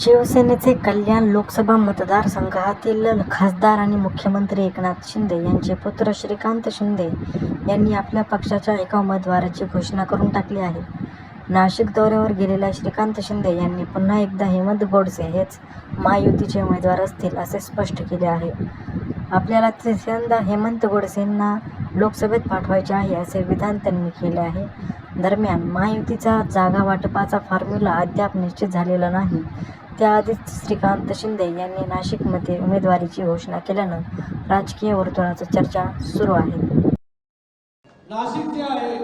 शिवसेनेचे कल्याण लोकसभा मतदारसंघातील खासदार आणि मुख्यमंत्री एकनाथ शिंदे यांचे पुत्र श्रीकांत शिंदे यांनी आपल्या पक्षाच्या एका उमेदवाराची घोषणा करून टाकली आहे. नाशिक दौऱ्यावर गेलेल्या श्रीकांत शिंदे यांनी पुन्हा एकदा हेमंत गोडसे हेच महायुतीचे उमेदवार असतील असे स्पष्ट केले आहे. आपल्याला तिसऱ्यांदा हेमंत गोडसेंना लोकसभेत पाठवायचे आहे असे विधान त्यांनी केले आहे. दरम्यान महायुतीचा जागा वाटपाचा फॉर्म्युला अद्याप निश्चित झालेला नाही. त्याआधीच श्रीकांत शिंदे यांनी नाशिकमध्ये उमेदवारीची घोषणा केल्यानं राजकीय वर्तुळाचा चर्चा सुरू आहे. नाशिक जे आहे.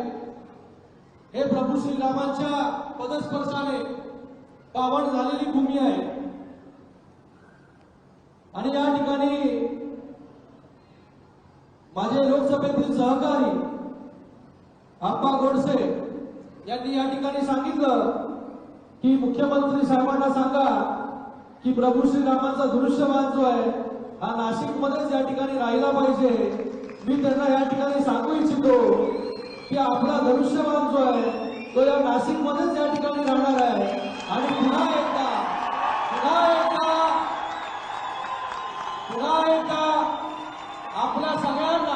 हे प्रभू श्रीरामांच्या पदस्पर्शाने पावन झालेली भूमी आहे. आणि या ठिकाणी माझे लोकसभेतील सहकारी आप्पा गोडसे यांनी या ठिकाणी सांगितलं की मुख्यमंत्री साहेबांना सांगा की प्रभू श्रीरामांचा दृश्यमान जो आहे हा नाशिक मध्येच या ठिकाणी राहिला पाहिजे. मी त्यांना या ठिकाणी सांगू इच्छितो की आपला धनुष्यमान जो आहे तो या नाशिक मध्येच या ठिकाणी राहणार आहे. आणि पुन्हा एकदा पुन्हा एकदा पुन्हा एकदा आपला सगळ्यांना